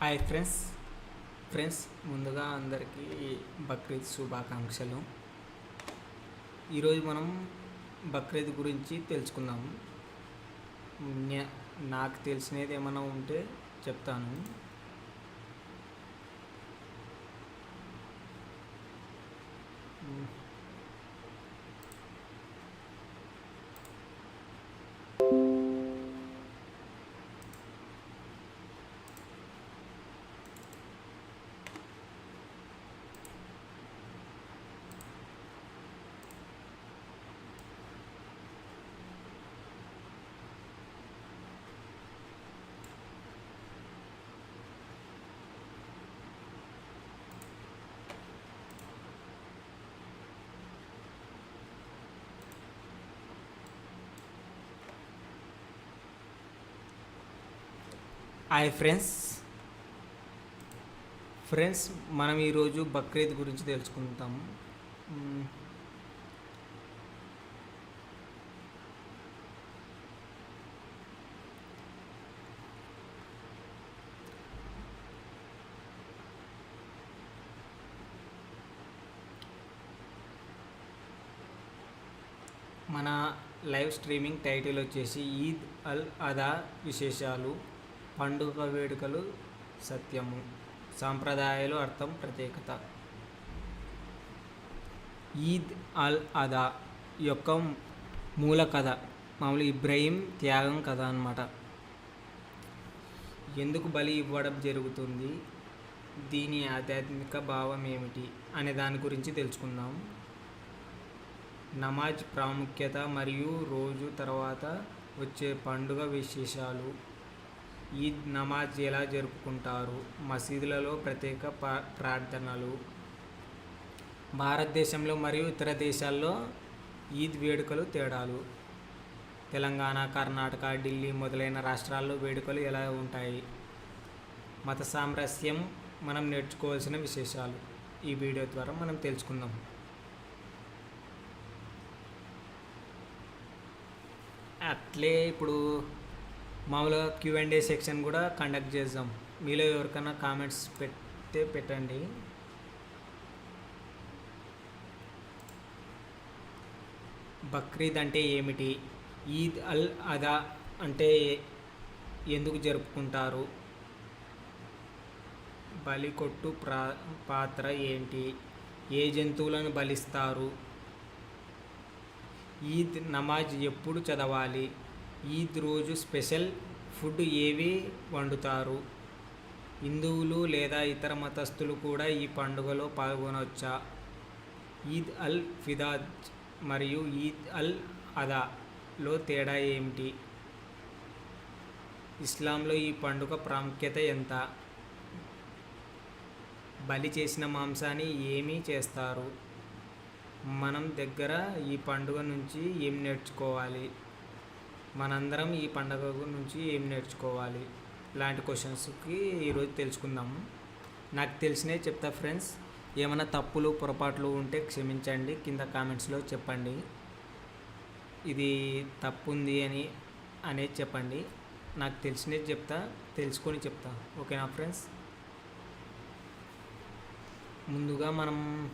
Hi friends friends ముందుగా అందరికీ బక్రీద్ శుభాకాంక్షలు. ఈరోజు మనం బక్రీద్ గురించి తెలుసుకుందాము. నాకు తెలిసినది ఏమైనా ఉంటే చెప్తాను. Hi friends. ఫ్రెండ్స్ మనం ఈరోజు బక్రీద్ గురించి తెలుసుకుంటాం. మన లైవ్ స్ట్రీమింగ్ టైటిల్ వచ్చేసి ఈద్ అల్ అదా విశేషాలు. పండుగ వేడుకలు సత్యము. సాంప్రదాయాలు అర్థం ప్రత్యేకత. ఈద్ అల్ అదా యొక్క మూల కథ. మామూలు ఇబ్రహీం త్యాగం కథ అన్నమాట. ఎందుకు బలి ఇవ్వడం జరుగుతుంది? దీని ఆధ్యాత్మిక భావం ఏమిటి? అనే దాని గురించి తెలుసుకుందాం. నమాజ్ ప్రాముఖ్యత మరియు రోజు తర్వాత వచ్చే పండుగ విశేషాలు. ఈద్ నమాజ్ ఎలా జరుపుకుంటారు? మసీదులలో ప్రత్యేక ప్రార్థనలు. భారతదేశంలో మరియు ఇతర దేశాల్లో ఈద్ వేడుకలు తేడాలు. తెలంగాణ కర్ణాటక ఢిల్లీ మొదలైన రాష్ట్రాల్లో వేడుకలు ఎలా ఉంటాయి? మత సామరస్యం మనం నేర్చుకోవాల్సిన విశేషాలు. ఈ వీడియో ద్వారా మనం తెలుసుకుందాం. అట్లే ఇప్పుడు మామూలుగా క్యూ అండ్ ఏ సెక్షన్ కూడా కండక్ట్ చేద్దాం. మీలో ఎవరికైనా కామెంట్స్ పెట్టే పెట్టండి. బక్రీద్ అంటే ఏమిటి? ఈద్ అల్ అదా అంటే ఎందుకు జరుపుకుంటారు? బలి కొట్టు ప్రా పాత్ర ఏంటి? ఏ జంతువులను బలిస్తారు? ఈద్ నమాజ్ ఎప్పుడు చదవాలి? ఈద్ రోజు స్పెషల్ ఫుడ్ ఏవి వండుతారు? హిందువులు లేదా ఇతర మతస్థులు కూడా ఈ పండుగలో పాల్గొనవచ్చా ఈద్ అల్ ఫిదాజ్ మరియు ఈద్ అల్ అదాలో తేడా ఏమిటి? ఇస్లాంలో ఈ పండుగ ప్రాముఖ్యత ఎంత? బలి చేసిన మాంసాన్ని ఏమి చేస్తారు? మనం దగ్గర ఈ పండుగ నుంచి ఏం నేర్చుకోవాలి? మనందరం ఈ పండుగ నుంచి ఏం నేర్చుకోవాలి? ఇలాంటి క్వశ్చన్స్కి ఈరోజు తెలుసుకుందాము. నాకు తెలిసినవి చెప్తా ఫ్రెండ్స్. ఏమైనా తప్పులు పొరపాట్లు ఉంటే క్షమించండి. కింద కామెంట్స్లో చెప్పండి. ఇది తప్పు ఉంది అని అనేది చెప్పండి. నాకు తెలిసినది చెప్తా తెలుసుకొని చెప్తా. ఓకేనా ఫ్రెండ్స్? ముందుగా మనం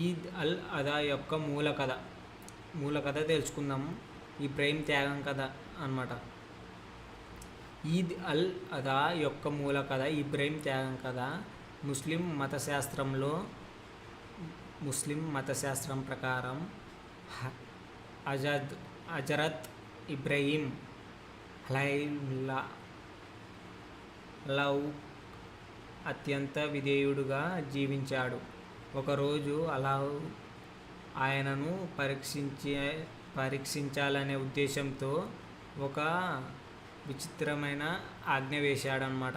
ఈద్ అల్ అదా యొక్క మూల కథ. మూల కథ తెలుసుకుందాం ప్రేమ్ త్యాగం కథ అన్నమాట. ఈద్ అల్ అదా యొక్క మూల కథ ఇబ్రహీం త్యాగం కథ ముస్లిం మతశాస్త్రంలో ముస్లిం మతశాస్త్రం ప్రకారం హ- అజద్ అజరత్ ఇబ్రహీం హలైల్లా లవ్ అత్యంత విధేయుడుగా జీవించాడు. ఒకరోజు అలా ఆయనను పరీక్షించే పరీక్షించాలనే ఉద్దేశంతో ఒక విచిత్రమైన ఆజ్ఞ వేశాడనమాట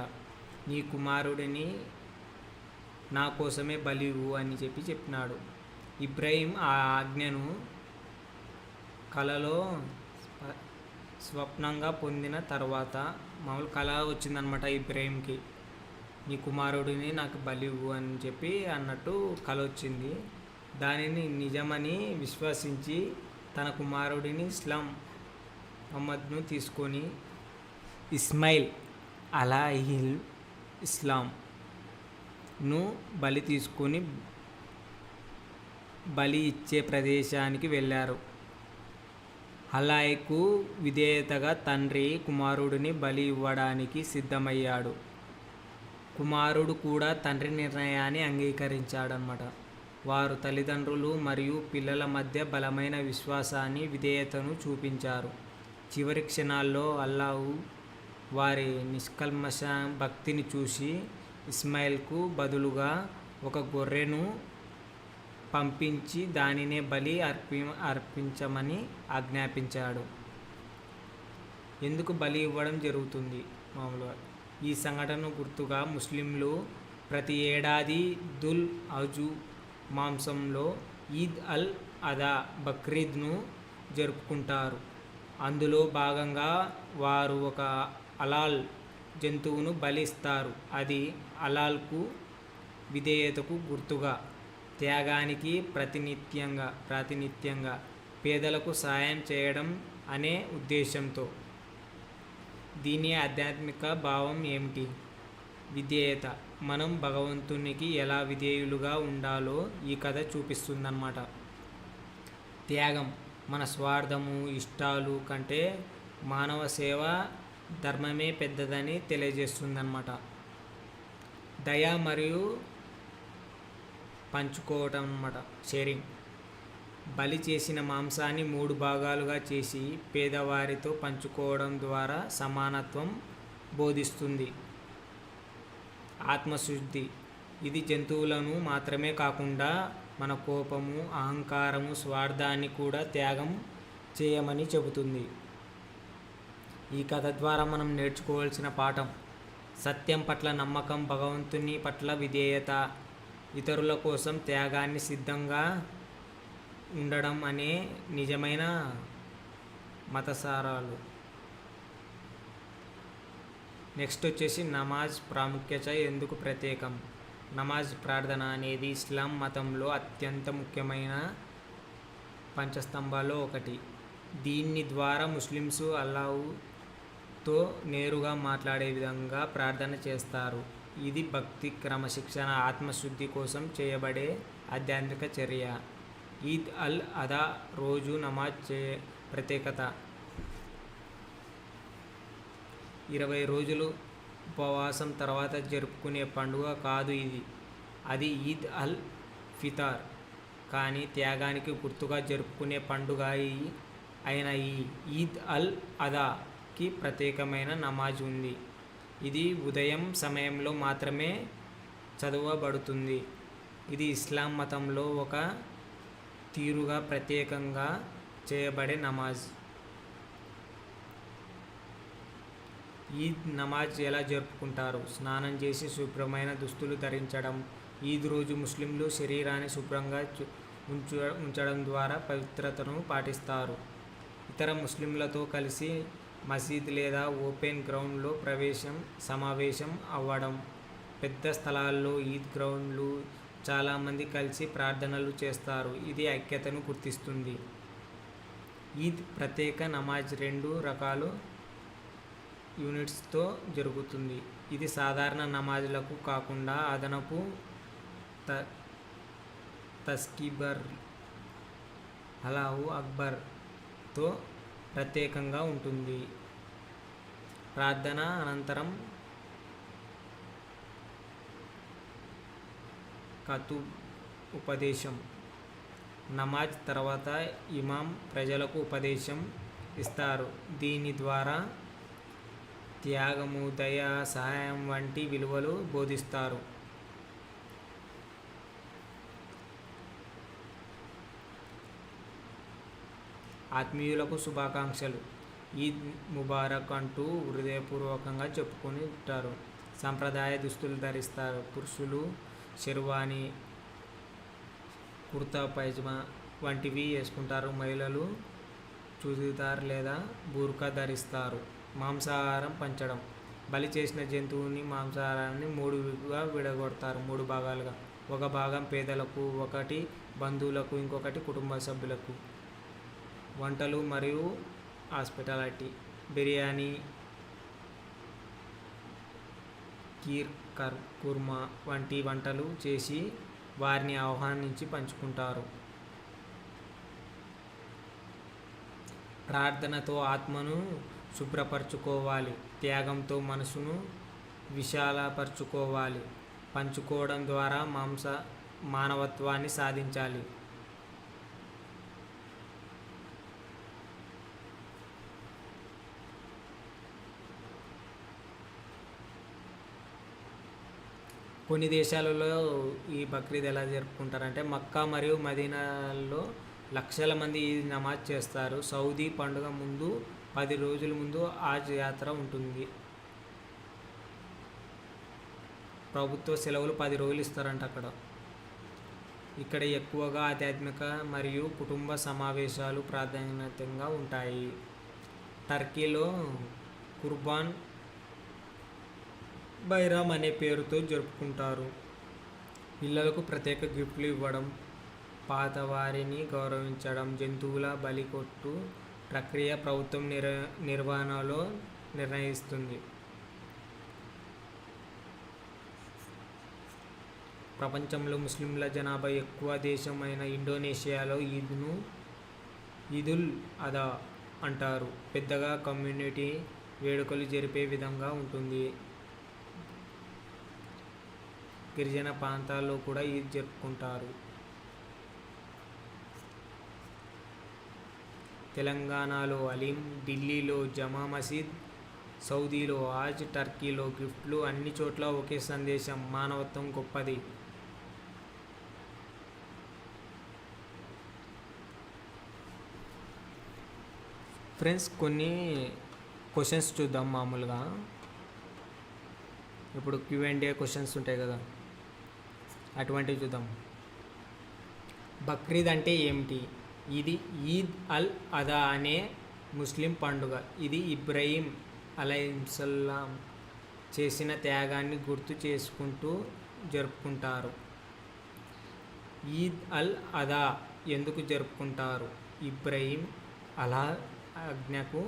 నీ కుమారుడిని నా కోసమే బలివు అని చెప్పి చెప్పినాడు. ఇబ్రహీం ఆ ఆజ్ఞను కలలో స్వప్నంగా పొందిన తర్వాత మామూలు కళ వచ్చిందనమాట ఇబ్రాహీంకి. నీ కుమారుడిని నాకు బలి అని చెప్పి అన్నట్టు కలొచ్చింది దానిని నిజమని విశ్వసించి తన కుమారుడిని ఇస్లాం మహమ్మద్ను తీసుకొని ఇస్మాయిల్ అలాహిల్ ఇస్లాంను బలి తీసుకొని బలి ఇచ్చే ప్రదేశానికి వెళ్ళారు. హలాయికు విధేయతగా తండ్రి కుమారుడిని బలి ఇవ్వడానికి సిద్ధమయ్యాడు. కుమారుడు కూడా తండ్రి నిర్ణయాన్ని అంగీకరించాడనమాట వారు తల్లిదండ్రులు మరియు పిల్లల మధ్య బలమైన విశ్వాసాన్ని విధేయతను చూపించారు. చివరి క్షణాల్లో అల్లాహు వారి నిష్కల్మష భక్తిని చూసి ఇస్మాయిల్కు బదులుగా ఒక గొర్రెను పంపించి దానినే బలి అర్పి అర్పించమని ఆజ్ఞాపించాడు. ఎందుకు బలి ఇవ్వడం జరుగుతుంది? మామూలుగా ఈ సంఘటన గుర్తుగా ముస్లింలు ప్రతి ఏడాది దుల్ అజు మాంసంలో ఈద్ అల్ అదా బక్రీద్ను జరుపుకుంటారు. అందులో భాగంగా వారు ఒక అలాల్ జంతువును బలిస్తారు. అది అలాల్కు విధేయతకు గుర్తుగా త్యాగానికి ప్రతినిత్యంగా ప్రాతినిధ్యంగా పేదలకు సాయం చేయడం అనే ఉద్దేశంతో. దీని ఆధ్యాత్మిక భావం ఏమిటి? విధేయత. మనం భగవంతునికి ఎలా విధేయులుగా ఉండాలో ఈ కథ చూపిస్తుందన్నమాట. త్యాగం. మన స్వార్థము ఇష్టాలు కంటే మానవ సేవ ధర్మమే పెద్దదని తెలియజేస్తుందన్నమాట. దయ మరియు పంచుకోవటం అన్నమాట. షేరింగ్. బలి చేసిన మాంసాన్ని మూడు భాగాలుగా చేసి పేదవారితో పంచుకోవడం ద్వారా సమానత్వం బోధిస్తుంది. ఆత్మశుద్ధి. ఇది జంతువులను మాత్రమే కాకుండా మన కోపము అహంకారము స్వార్థాన్ని కూడా త్యాగం చేయమని చెబుతుంది. ఈ కథ ద్వారా మనం నేర్చుకోవాల్సిన పాఠం సత్యం పట్ల నమ్మకం భగవంతుని పట్ల విధేయత ఇతరుల కోసం త్యాగాన్ని సిద్ధంగా ఉండడం అనే నిజమైన మతసారాలు. నెక్స్ట్ వచ్చేసి నమాజ్ ప్రాముఖ్యత ఎందుకు ప్రత్యేకం? నమాజ్ ప్రార్థన అనేది ఇస్లాం మతంలో అత్యంత ముఖ్యమైన పంచస్తంభాల్లో ఒకటి. దీన్ని ద్వారా ముస్లిమ్స్ అల్లావుతో నేరుగా మాట్లాడే విధంగా ప్రార్థన చేస్తారు. ఇది భక్తి క్రమశిక్షణ ఆత్మశుద్ధి కోసం చేయబడే ఆధ్యాత్మిక చర్య. ఈద్ అల్ అదా రోజు నమాజ్ చే ప్రత్యేకత. ఇరవై రోజులు ఉపవాసం తర్వాత జరుపుకునే పండుగ కాదు ఇది. అది ఈద్ అల్ ఫితార్. కానీ త్యాగానికి గుర్తుగా జరుపుకునే పండుగ అయిన ఈ ఈద్ అల్ అదాకి ప్రత్యేకమైన నమాజ్ ఉంది. ఇది ఉదయం సమయంలో మాత్రమే చదవబడుతుంది. ఇది ఇస్లాం మతంలో ఒక తీరుగా ప్రత్యేకంగా చేయబడే నమాజ్. ఈద్ నమాజ్ ఎలా జరుపుకుంటారు? స్నానం చేసి శుభ్రమైన దుస్తులు ధరించడం ఈద్ రోజు ముస్లింలు శరీరాన్ని శుభ్రంగా ఉంచు ఉంచడం ద్వారా పవిత్రతను పాటిస్తారు. ఇతర ముస్లింలతో కలిసి మసీద్ లేదా ఓపెన్ గ్రౌండ్లో ప్రవేశం సమావేశం అవ్వడం పెద్ద స్థలాల్లో ఈద్ గ్రౌండ్లు చాలామంది కలిసి ప్రార్థనలు చేస్తారు. ఇది ఐక్యతను గుర్తిస్తుంది. ఈద్ ప్రత్యేక నమాజ్ రెండు రకాలు యూనిట్స్తో జరుగుతుంది. ఇది సాధారణ నమాజులకు కాకుండా అదనపు త తస్కీబర్ అలాహు అక్బర్తో ప్రత్యేకంగా ఉంటుంది. ప్రార్థన అనంతరం కతు ఉపదేశం. నమాజ్ తర్వాత ఇమాం ప్రజలకు ఉపదేశం ఇస్తారు. దీని ద్వారా త్యాగము దయ సహాయం వంటి విలువలు బోధిస్తారు. ఆత్మీయులకు శుభాకాంక్షలు. ఈద్ ముబారక్ అంటూ హృదయపూర్వకంగా చెప్పుకొని ఉంటారు. సాంప్రదాయ దుస్తులు ధరిస్తారు. పురుషులు శెర్వాని కుర్తా పైజమా వంటివి వేసుకుంటారు. మహిళలు చూదిదార్ లేదా బూర్కా ధరిస్తారు. మాంసాహారం పంచడం. బలి చేసిన జంతువుని మాంసాహారాన్ని మూడుగా విడగొడతారు. మూడు భాగాలుగా. ఒక భాగం పేదలకు ఒకటి బంధువులకు ఇంకొకటి కుటుంబ సభ్యులకు. వంటలు మరియు హాస్పిటాలిటీ. బిర్యానీ కీర్ కర్ కుర్మా వంటి వంటలు చేసి వారిని ఆహ్వానించి పంచుకుంటారు. ప్రార్థనతో ఆత్మను శుభ్రపరచుకోవాలి. త్యాగంతో మనసును విశాలపరచుకోవాలి. పంచుకోవడం ద్వారా మాంస మానవత్వాన్ని సాధించాలి. కొన్ని దేశాలలో ఈ బక్రీద్ ఎలా జరుపుకుంటారంటే మక్కా మరియు మదీనాలో లక్షల మంది ఈ నమాజ్ చేస్తారు. సౌదీ పండుగ ముందు పది రోజుల ముందు ఆజ్ యాత్ర ఉంటుంది. ప్రభుత్వ సెలవులు పది రోజులు ఇస్తారంట అక్కడ. ఇక్కడ ఎక్కువగా ఆధ్యాత్మిక మరియు కుటుంబ సమావేశాలు ప్రాధాన్యతంగా ఉంటాయి. టర్కీలో కుర్బాన్ బైరామ్ అనే పేరుతో జరుపుకుంటారు. పిల్లలకు ప్రత్యేక గిఫ్ట్లు ఇవ్వడం పాత వారిని గౌరవించడం జంతువుల బలి కొట్టు ప్రక్రియ ప్రభుత్వం నిర్ నిర్వహణలో నిర్ణయిస్తుంది. ప్రపంచంలో ముస్లింల జనాభా ఎక్కువ దేశమైన ఇండోనేషియాలో ఈద్ను ఈదుల్ అదా అంటారు. పెద్దగా కమ్యూనిటీ వేడుకలు జరిపే విధంగా ఉంటుంది. గిరిజన ప్రాంతాల్లో కూడా ఈద్ జరుపుకుంటారు. తెలంగాణలో అలీం ఢిల్లీలో జమా మసీద్ సౌదీలో ఆజ్ టర్కీలో గిఫ్ట్లు అన్ని చోట్ల ఒకే సందేశం మానవత్వం గొప్పది. ఫ్రెండ్స్ కొన్ని క్వశ్చన్స్ చూద్దాం మామూలుగా. ఇప్పుడు క్యూ అండ్ ఏ క్వశ్చన్స్ ఉంటాయి కదా. అటువంటివి చూద్దాం. బక్రీద్ అంటే ఏమిటి? ఇది ఈద్ అల్ అదా అనే ముస్లిం పండుగ. ఇది ఇబ్రహీం అలైహిస్సలాం చేసిన త్యాగాన్ని గుర్తు చేసుకుంటూ జరుపుకుంటారు. ఈద్ అల్ అదా ఎందుకు జరుపుకుంటారు? ఇబ్రహీం అలా ఆజ్ఞకు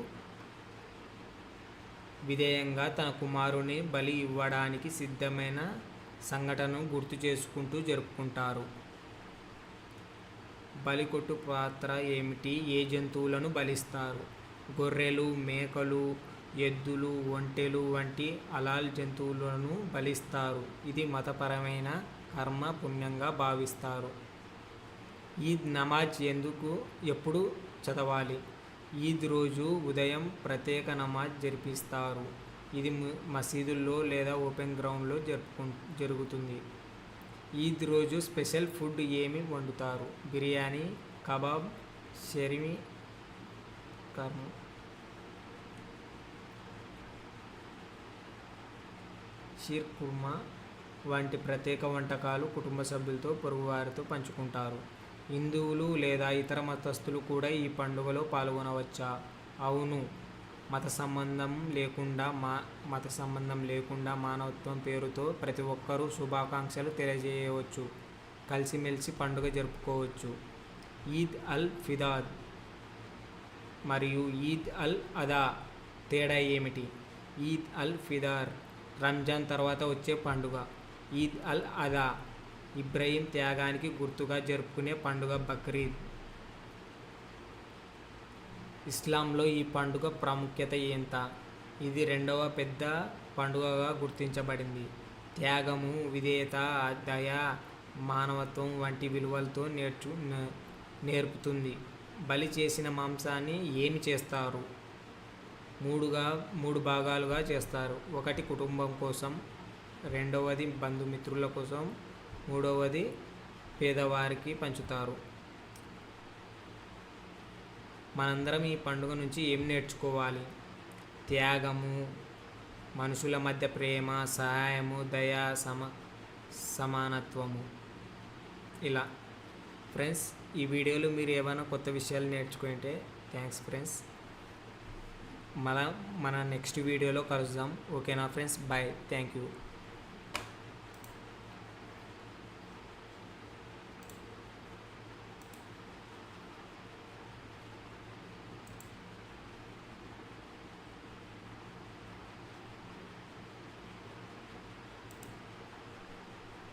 విధేయంగా తన కుమారుని బలి ఇవ్వడానికి సిద్ధమైన సంఘటనను గుర్తు చేసుకుంటూ జరుపుకుంటారు. బలికొట్టు పాత్ర ఏమిటి? ఏ జంతువులను బలిస్తారు? గొర్రెలు మేకలు ఎద్దులు ఒంటెలు వంటి అలాల్ జంతువులను బలిస్తారు. ఇది మతపరమైన కర్మ పుణ్యంగా భావిస్తారు. ఈద్ నమాజ్ ఎందుకు ఎప్పుడు చదవాలి? ఈద్ రోజు ఉదయం ప్రత్యేక నమాజ్ జరిపిస్తారు. ఇది మసీదుల్లో లేదా ఓపెన్ గ్రౌండ్లో జరుపుకు జరుగుతుంది. ఈద్ రోజు స్పెషల్ ఫుడ్ ఏమి వండుతారు? బిర్యానీ కబాబ్ షెరిమి కర్మ. షీర్ కుర్మా వంటి ప్రత్యేక వంటకాలు కుటుంబ సభ్యులతో పొరుగువారితో పంచుకుంటారు. హిందువులు లేదా ఇతర మతస్థులు కూడా ఈ పండుగలో పాల్గొనవచ్చా? అవును. మత సంబంధం లేకుండా మా మత సంబంధం లేకుండా మానవత్వం పేరుతో ప్రతి ఒక్కరూ శుభాకాంక్షలు తెలియజేయవచ్చు కలిసిమెలిసి పండుగ జరుపుకోవచ్చు. ఈద్ అల్ ఫిదాద్ మరియు ఈద్ అల్ అదా తేడా ఏమిటి? ఈద్ అల్ ఫిదార్ రంజాన్ తర్వాత వచ్చే పండుగ. ఈద్ అల్ అదా ఇబ్రహీం త్యాగానికి గుర్తుగా జరుపుకునే పండుగ బక్రీద్. ఇస్లాంలో ఈ పండుగ ప్రాముఖ్యత ఎంత ఇది రెండవ పెద్ద పండుగగా గుర్తించబడింది. త్యాగము విధేయత దయ మానవత్వం వంటి విలువలతో నేర్చు నే- నేర్పుతుంది. బలి చేసిన మాంసాన్ని ఏమి చేస్తారు? మూడుగా మూడు భాగాలుగా చేస్తారు. ఒకటి కుటుంబం కోసం రెండవది బంధుమిత్రుల కోసం మూడవది పేదవారికి పంచుతారు. మనందరం ఈ పండుగ నుంచి ఏం నేర్చుకోవాలి? త్యాగము మనుషుల మధ్య ప్రేమ సహాయము దయ సమ సమానత్వము. ఇలా. ఫ్రెండ్స్ ఈ వీడియోలో మీరు ఏమైనా కొత్త విషయాలు నేర్చుకుంటే థ్యాంక్స్ ఫ్రెండ్స్. మన మన నెక్స్ట్ వీడియోలో కలుద్దాం. ఓకేనా ఫ్రెండ్స్? బాయ్. Thank you.